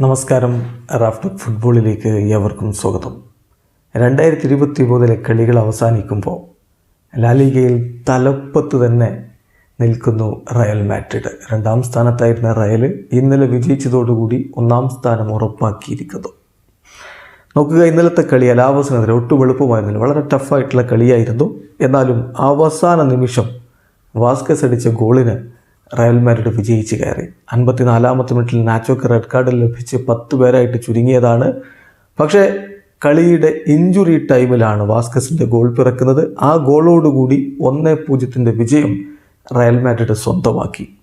നമസ്കാരം. റാഫ്റ്റ് ഫുട്ബോളിലേക്ക് ഏവർക്കും സ്വാഗതം. രണ്ടായിരത്തി ഇരുപത്തി മൂന്നിലെ കളികൾ അവസാനിക്കുമ്പോൾ ലാലിഗയിൽ തലപ്പത്ത് തന്നെ നിൽക്കുന്നു റയൽ മാഡ്രിഡ്. രണ്ടാം സ്ഥാനത്തായിരുന്ന റയൽ ഇന്നലെ വിജയിച്ചതോടുകൂടി ഒന്നാം സ്ഥാനം ഉറപ്പാക്കിയിരിക്കുന്നു. നോക്കുക ഇന്നലത്തെ കളി അലാവസിനെതിരെ ഒട്ടും എളുപ്പമായിരുന്നില്ല. വളരെ ടഫായിട്ടുള്ള കളിയായിരുന്നു. എന്നാലും അവസാന നിമിഷം വാസ്കസ് അടിച്ച ഗോളിന് റയൽ മാരിഡ് വിജയിച്ച് കയറി. അൻപത്തിനാലാമത്തെ മിനിറ്റിൽ നാച്ചോക്ക് റെഡ് കാർഡ് ലഭിച്ച് പത്ത് പേരായിട്ട് ചുരുങ്ങിയതാണ്. പക്ഷേ കളിയുടെ ഇഞ്ചുറി ടൈമിലാണ് വാസ്കസിന്റെ ഗോൾ പിറക്കുന്നത്. ആ ഗോളോടുകൂടി ഒന്ന് പൂജ്യത്തിന്റെ വിജയം റയൽ മാഡ്രിഡ് സ്വന്തമാക്കി.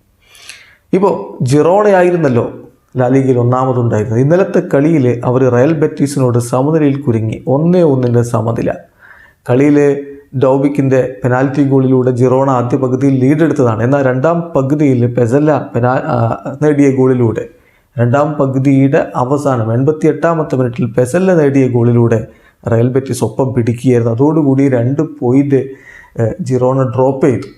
ഇപ്പോൾ ജിറോണയായിരുന്നല്ലോ ലാലിഗയിൽ ഒന്നാമതുണ്ടായിരുന്നത്. ഇന്നലത്തെ കളിയിൽ അവർ റയൽ ബെറ്റീസിനോട് സമനിലയിൽ കുരുങ്ങി. ഒന്നേ ഒന്നിന്റെ സമനില. കളിയിൽ ഡോബിക്കിന്റെ പെനാൽറ്റി ഗോളിലൂടെ ജിറോണ ആദ്യ പകുതിയിൽ ലീഡെടുത്തതാണ്. എന്നാൽ രണ്ടാം പകുതിയിൽ പെസല്ല പെനാ നേടിയ ഗോളിലൂടെ രണ്ടാം പകുതിയുടെ അവസാനം എൺപത്തി എട്ടാമത്തെ മിനിറ്റിൽ പെസല്ല നേടിയ ഗോളിലൂടെ റയൽ ബെറ്റിസ് ഒപ്പം പിടിക്കുകയായിരുന്നു. അതോടുകൂടി രണ്ട് പോയിന്റ് ജിറോണ ഡ്രോപ്പ് ചെയ്തു.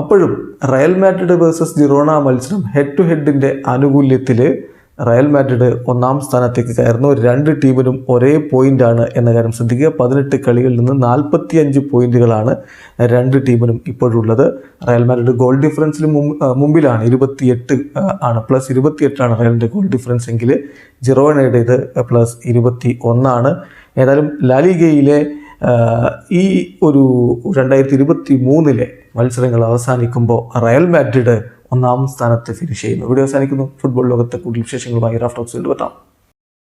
അപ്പോഴും റയൽ മാഡ്രിഡ് വേഴ്സസ് ജിറോണ മത്സരം ഹെഡ് ടു ഹെഡിന്റെ ആനുകൂല്യത്തിൽ റയൽ മാഡ്രിഡ് ഒന്നാം സ്ഥാനത്തേക്ക് കയറുന്നു. രണ്ട് ടീമിനും ഒരേ പോയിന്റാണ് എന്ന കാര്യം ശ്രദ്ധിക്കുക. പതിനെട്ട് കളികളിൽ നിന്ന് നാൽപ്പത്തി അഞ്ച് പോയിന്റുകളാണ് രണ്ട് ടീമിനും ഇപ്പോഴുള്ളത്. റയൽ മാഡ്രിഡ് ഗോൾ ഡിഫറൻസിൽ മുമ്പിലാണ്. ഇരുപത്തിയെട്ട് ആണ്. പ്ലസ് ഇരുപത്തിയെട്ടാണ് റയലിന്റെ ഗോൾ ഡിഫറൻസ് എങ്കിൽ ജിറോണയുടേത് പ്ലസ് ഇരുപത്തി ഒന്നാണ് ഏതായാലും ലാലിഗയിലെ ഈ ഒരു രണ്ടായിരത്തി ഇരുപത്തി മൂന്നിലെ മത്സരങ്ങൾ അവസാനിക്കുമ്പോൾ റയൽ മാഡ്രിഡ് ഒന്നാം സ്ഥാനത്ത് ഫിനിഷ് ചെയ്യുന്നു. ഇവിടെ അവസാനിക്കുന്നു. ഫുട്ബോൾ ലോകത്തെ കൂടുതൽ വിശേഷങ്ങളുമായി റാഫ്റ്റോക്സ് കൊണ്ടുവരാം